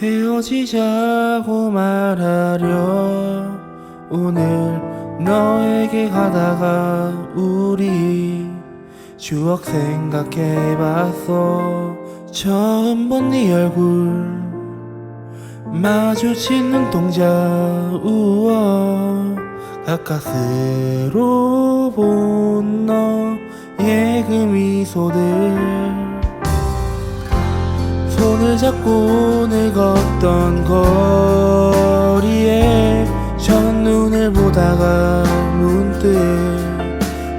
헤어지자고 말하려 오늘 너에게 가다가 우리 추억 생각해봤어. 처음 본 네 얼굴 마주친 눈동자 우어 가까스로 본 너의 그 미소들 손을 잡고 늘 걷던 거리에 첫눈을 보다가 문득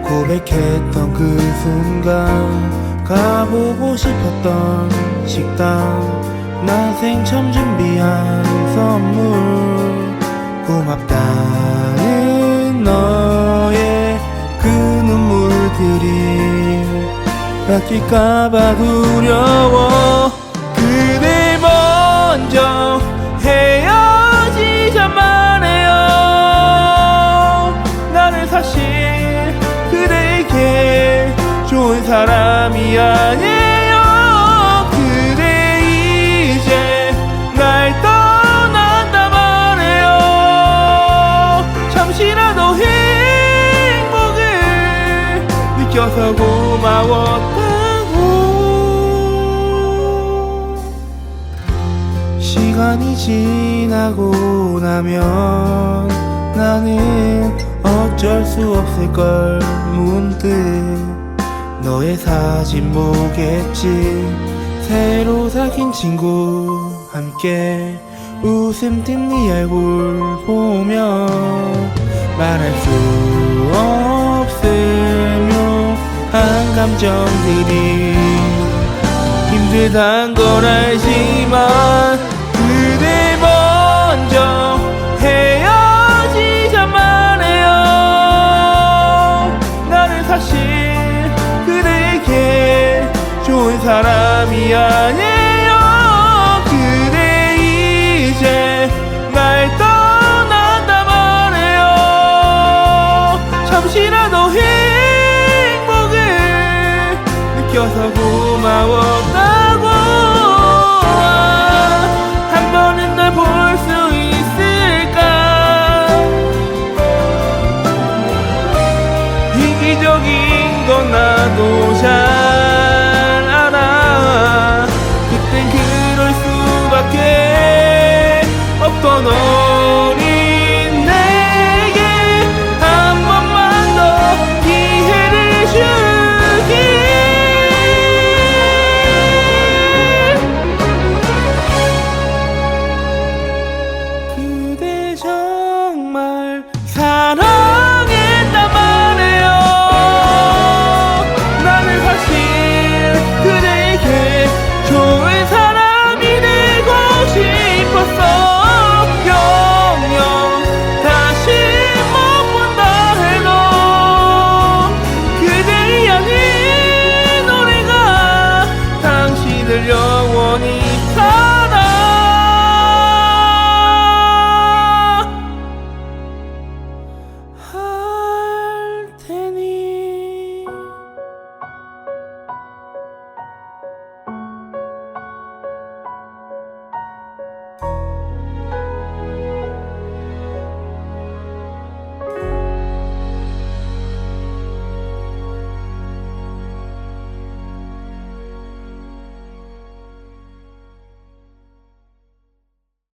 고백했던 그 순간 가보고 싶었던 식당 난생 처음 준비한 선물. 고맙다는 너의 그 눈물들이 뺏길까봐 두려워 사실 그대에게 좋은 사람이 아니에요. 그대 이제 날 떠난다 말해요. 잠시라도 행복을 느껴서 고마웠다고. 시간이 지나고 나면 나는 어쩔 수 없을 걸 문득 너의 사진 보겠지. 새로 사귄 친구 함께 웃음 띤네 얼굴 보며 말할 수 없으며 한 감정들이 힘들단 걸 알지만 사실 그대에게 좋은 사람이 아니에요. 그대 이제 날 떠난다 말해요. 잠시라도 행복을 느껴서 고마웠다 이기적인 건 나도 잘 알아. 그땐 그럴 수밖에 없던 너